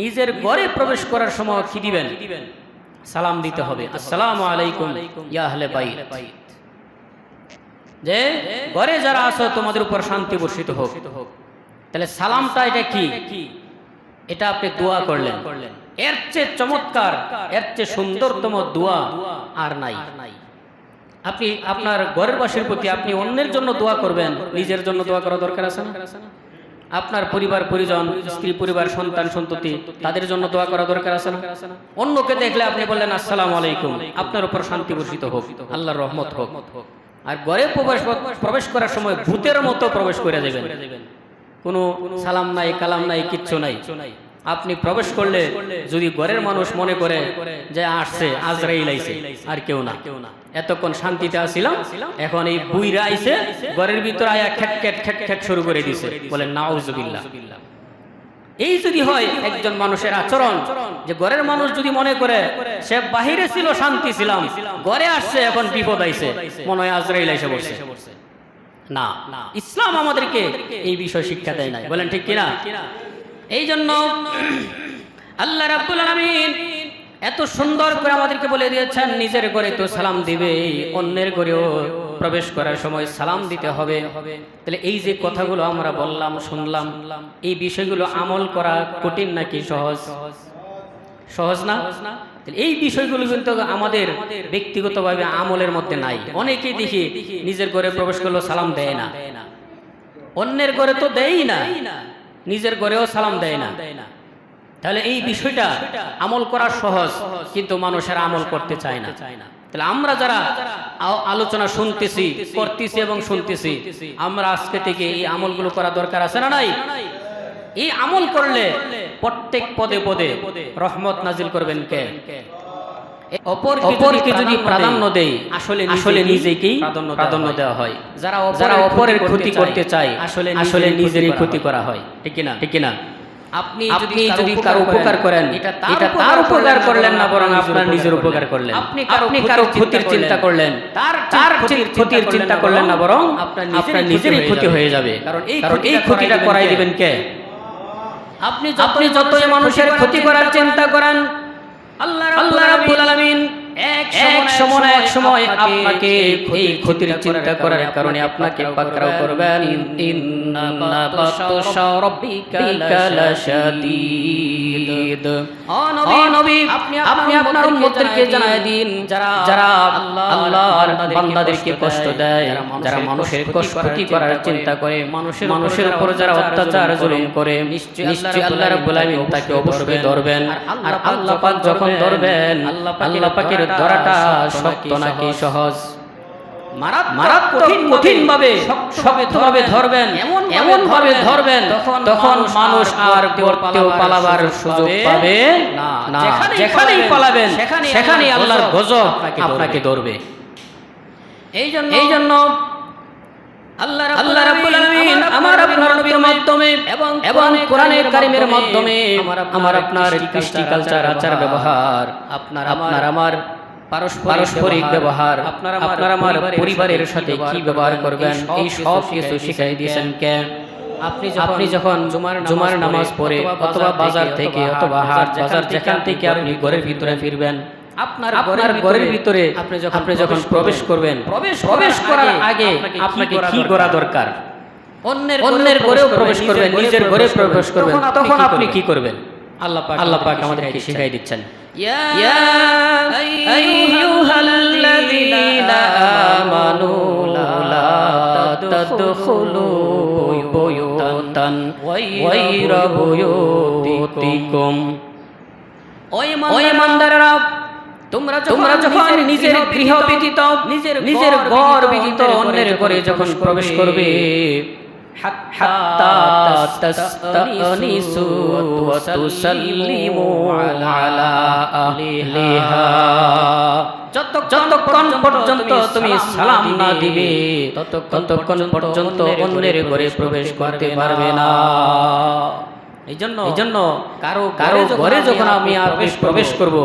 নিজের ঘরে প্রবেশ করার সময় কি দিবেন? সালাম দিতে হবে। আসসালামু আলাইকুম ইয়া আহলে বাইত। যে ঘরে যারা আছো তোমাদের উপর শান্তি বর্ষিত হোক। তাহলে সালামটা এটা কি? এটা আপনি দোয়া করলেন। এর চেয়ে চমৎকার এর চেয়ে সুন্দরতম দোয়া আর নাই। আপনি আপনার ঘরের বাসীর প্রতি আপনি অন্যের জন্য দোয়া করবেন। নিজের জন্য দোয়া করা দরকার আছে না? আপনার পরিবার, পরিজন, স্ত্রী, পরিবার, সন্তান, সন্ততি, তাদের জন্য দোয়া করা দরকার আছে না? অন্যকে দেখলে আপনি বললেন, আসসালাম আলাইকুম। আপনার উপর শান্তি বর্ষিত হোক, আল্লাহর রহমত হোক। আর ঘরে প্রবেশ প্রবেশ করার সময় ভূতের মতো প্রবেশ করে দেবেন কোনো সালাম নাই, কালাম নাই, কিচ্ছু নাই। আপনি প্রবেশ করলে যদি ঘরের মানুষ মনে করে যে আসছে আজরাইল আইছে আর কেউ না। এতক্ষণ শান্তিতে আসছিলাম এখন এই বুইরা আইছে ঘরের ভিতরে আয়া খেট খেট খেট খেট শুরু করে দিছে। বলেন নাউজুবিল্লাহ। এই যদি হয় একজন মানুষের আচরণ যে ঘরের মানুষ যদি মনে করে সে বাহিরে ছিল শান্তি ছিলাম ঘরে আসছে এখন বিপদ আইছে মনে হয় আজরাইল এসে বসে না ইসলাম আমাদেরকে এই বিষয় শিক্ষা দেয় নাই। বলেন ঠিক কিনা? এই জন্য আল্লাহ রাব্বুল আলামিন এত সুন্দর করে আমাদেরকে বলে দিয়েছেন, নিজের ঘরে তো সালাম দিবে, অন্যের ঘরেও প্রবেশ করার সময় সালাম দিতে হবে। তাহলে এই যে কথাগুলো আমরা বললাম, শুনলাম, এই বিষয়গুলো আমল করা কঠিন নাকি সহজ? সহজ না? এই বিষয়গুলো কিন্তু আমাদের ব্যক্তিগতভাবে আমলের মধ্যে নাই। অনেকেই দেখি নিজের ঘরে প্রবেশ করল সালাম দেয় না। অন্যের ঘরে তো দেয়ই না। নিজের ঘরেও সালাম দেয় না। তাহলে এই বিষয়টা আমল করা সহজ কিন্তু মানুষের আমল করতে চায় না। তাহলে আমরা যারা আলোচনা শুনতেছি করতেছি এবং শুনতেছি আমরা আজকে থেকে এই আমলগুলো করা দরকার আছে না নাই? এই আমল করলে প্রত্যেক পদে পদে রহমত নাজিল করবেন কে? অপরকে যদি প্রাধান্য দেই আসলে আসলে নিজেকেই প্রাধান্য দেওয়া হয়। যারা যারা অপরের ক্ষতি করতে চায় আসলে আসলে নিজেরই ক্ষতি করা হয়। ঠিক না ঠিক না আপনি আপনি যদি কারও উপকার করেন এটা তার উপকার করলেন না বরং আপনার নিজের উপকার করলেন। আপনি কারও ক্ষতির চিন্তা করলেন। তার তার ক্ষতির চিন্তা করলেন না বরং আপনার নিজেরই ক্ষতি হয়ে যাবে। কারণ এই কারণ এই ক্ষতিটা করাই দিবেন কে? আপনি আপনি যতই মানুষের ক্ষতি করার চিন্তা করেন আল্লাহ আল্লাহ রাব্বুল আলামিন এক সময় এক সময় আপনাকে এই ক্ষতির চিন্তা করার কারণে আপনাকে পাকড়াও করবেন। ইন্না বাতশা রাব্বিকা লাশাদীদ। নবী আপনি আপনি আপনার উম্মতদেরকে জানায় দিন। যারা যারা আল্লাহর বান্দাদেরকে কষ্ট দেয় যারা মানুষের কষ্ট ক্ষতি করার চিন্তা করে মানুষের মানুষের উপর যারা অত্যাচার জুলুম করে নিশ্চয়ই আল্লাহ রাব্বুল আলামিন তাকে অবশ্যই ধরবেন। আর আল্লাহ পাক যখন ধরবেন আল্লাহ পাকের ধরাটা শক্ত নাকি সহজ। মারাত কঠিন কঠিন ভাবে শক্তভাবে ধরবেন। এমন এমন ভাবে ধরবেন। তখন মানুষ আর করতেও পালাবার সুযোগ পাবে না। যেখানেই পালাবেন সেখানেই আল্লাহর গজব আপনাকে ধরবে। এই জন্য এই জন্য আল্লাহ আল্লাহ রাব্বুল আলামিন আমার আপনার নবীর মাধ্যমে এবং এবং কারিমের মাধ্যমে আমার আপনার কৃষ্টি কালচার আচার ব্যবহার আপনার আপনার আমার পারস্পরিক ব্যবহার। আপনার আমার পরিবারের সাথে কি ব্যবহার করবেন? এই সব কিছু শিখাই দিয়েছেন কে? আপনি আপনি যখন জুমার জুমার নামাজ পড়ে অথবা বাজার থেকে অথবা হাট বাজার যেখান থেকে আপনি ঘরের ভিতরে ফিরবেন আপনার আপনার ঘরের ভিতরে আপনি যখন আপনি যখন প্রবেশ করবেন প্রবেশ প্রবেশ করার আগে আপনাকে কি করা দরকার? অন্যের অন্যের ঘরেও প্রবেশ করবেন নিজের ঘরে প্রবেশ করবেন। তখন আপনি কি করবেন? আল্লাহ পাক আল্লাহ পাক আমাদেরকে শিখাই দিচ্ছেন। ইয়া আইয়ুহাল্লাযীনা আমানু লা তাদখুলু বুয়ুতান গায়রা বুয়ুতিকুম। ওই ইমানদাররা তোমরা তোমরা যখন নিজের গৃহ ব্যতীত নিজের নিজের ঘর ব্যতীত অন্যের ঘরে যখন প্রবেশ করবে তাস্তানিসু ওয়া তুসাল্লিমু আলা আহলিহা যতক্ষণ পর্যন্ত তুমি সালাম না দিবে ততক্ষণ পর্যন্ত অন্যের ঘরে প্রবেশ করতে পারবে না। এই জন্য এই জন্য কারও কারও ঘরে যখন আমি প্রবেশ প্রবেশ করব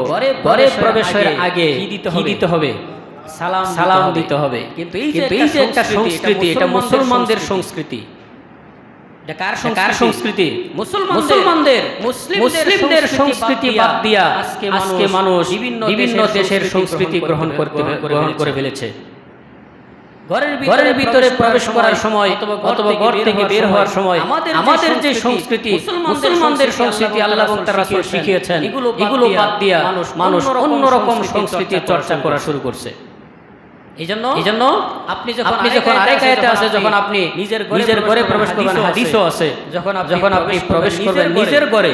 ঘরে প্রবেশের আগে কি দিতে হবে? সালাম সালাম দিতে হবে। কিন্তু এই যে একটা সংস্কৃতি এটা মুসলমানদের সংস্কৃতি কার সংস্কৃতি। মুসলমানদের মুসলিমদের সংস্কৃতি বাদ দিয়া আজকে মানুষ বিভিন্ন দেশের সংস্কৃতি গ্রহণ করতে গ্রহণ করে ফেলেছে। ঘরের ভিতরে প্রবেশ করার সময় অথবা ঘর থেকে বের হওয়ার সময় আমাদের যে সংস্কৃতি মুসলমানদের সংস্কৃতি আল্লাহ এবং তার রাসূল শিখিয়েছেন। এগুলো বাদ দিয়া মানুষ অন্যরকম সংস্কৃতি চর্চা করা শুরু করছে। আপনি যখন আপনি যখন আরেক আয়াতে আছে যখন আপনি নিজের নিজের ঘরে প্রবেশ করবেন হাদিসও আছে যখন যখন আপনি প্রবেশ করবেন নিজের ঘরে।